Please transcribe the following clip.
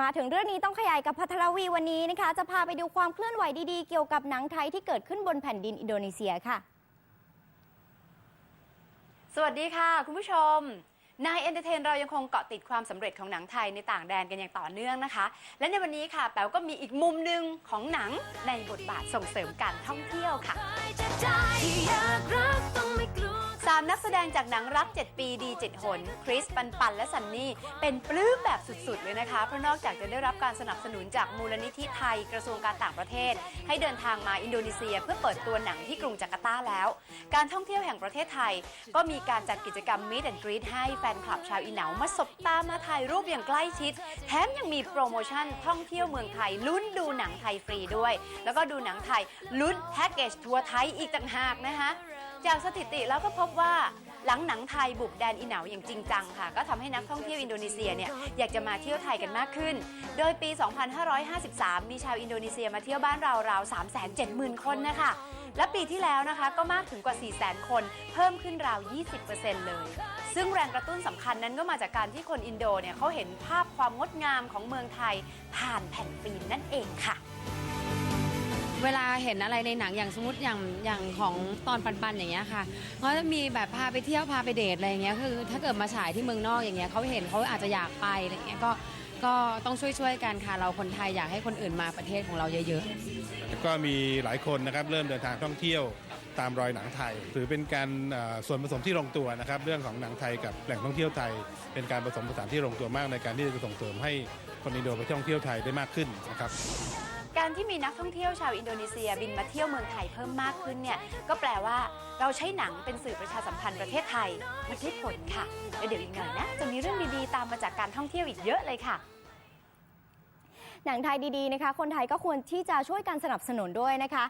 มาถึงเรื่องนี้ต้องขยายกับพัทรวีวันนี้นะคะ จะพาไปดูความเคลื่อนไหวดีๆ เกี่ยวกับหนังไทยที่เกิดขึ้นบนแผ่นดินอินโดนีเซียค่ะ สวัสดีค่ะ คุณผู้ชมนายเอนเตอร์เทนเรายังคงเกาะติดความสำเร็จของหนังไทยในต่างแดนกันอย่างต่อเนื่องนะคะ และในวันนี้ค่ะ แป๋วก็มีอีกมุมหนึ่งของหนังในบทบาทส่งเสริมการท่องเที่ยวค่ะ สามนักแสดงจากหนังรัก 7 ปีดี 7 หน คริส ปันปันและซันนี่ เป็นปลื้มแบบสุดๆ เลยนะคะ เพราะนอกจากจะได้รับการสนับสนุนจากมูลนิธิไทยกระทรวงการต่างประเทศ ให้เดินทางมาอินโดนีเซียเพื่อเปิดตัวหนังที่กรุงจาการ์ตาแล้ว การท่องเที่ยวแห่งประเทศไทย ก็มีการจัดกิจกรรม Meet and Greet ให้แฟนคลับชาวอีเหนามาสบตามาถ่ายรูปอย่างใกล้ชิด แถมยังมีโปรโมชั่นท่องเที่ยวเมืองไทยลุ้นดูหนังไทยฟรีด้วย แล้วก็ดูหนังไทยลุ้นแพ็กเกจทัวร์ไทยอีกต่างหากนะคะ จากสถิติแล้วก็พบว่าหลังหนังไทยบุกแดนอีเหนาอย่างจริงจังค่ะ ก็ทำให้นักท่องเที่ยวอินโดนีเซียเนี่ยอยากจะมาเที่ยวไทยกันมากขึ้น โดยปี 2553 มีชาวอินโดนีเซียมาเที่ยวบ้านเราราว 370,000 คนนะคะ และปีที่แล้วนะคะก็มากถึงกว่า 400,000 คน เพิ่มขึ้นราว 20%เลย ซึ่งแรงกระตุ้นสำคัญนั้นก็มาจากการที่คนอินโดเนี่ยเขาเห็นภาพความงดงามของเมืองไทยผ่านแผ่นฟิล์มนั่นเองค่ะ เวลาเห็นอะไรในหนังอย่างสมมติอย่างอย่างของตอนปันๆอย่างเงี้ยค่ะเขาจะมีแบบพาไปเที่ยวพาไปเดทอะไรอย่างเงี้ยคือถ้าเกิดมาฉายที่เมืองนอกอย่างเงี้ยเขาเห็นเขาอาจจะอยากไปอะไรอย่างเงี้ยก็ก็ต้องช่วยๆกันค่ะเราคนไทยอยากให้คนอื่นมาประเทศของเราเยอะๆ ก็มีหลายคนนะครับเริ่มเดินทางท่องเที่ยวตามรอยหนังไทย ถือเป็นการส่วนผสมที่ลงตัวนะครับ เรื่องของหนังไทยกับแหล่งท่องเที่ยวไทย เป็นการผสมผสานที่ลงตัวมากในการที่จะส่งเสริมให้คนอินโดไปท่องเที่ยวไทยได้มากขึ้นนะครับ การที่มีนักท่องเที่ยวชาวอินโดนีเซียบินมาเที่ยวเมืองไทยเพิ่มมากขึ้นเนี่ยก็แปลว่าเราใช้หนังเป็นสื่อประชาสัมพันธ์ประเทศไทยมันได้ผลค่ะแล้วเดี๋ยวอีกหน่อยนะจะมีเรื่องดีๆตามมาจากการท่องเที่ยวอีกเยอะเลยค่ะหนังไทยดีๆนะคะ คนไทยก็ควรที่จะช่วยกันสนับสนุนด้วยนะคะ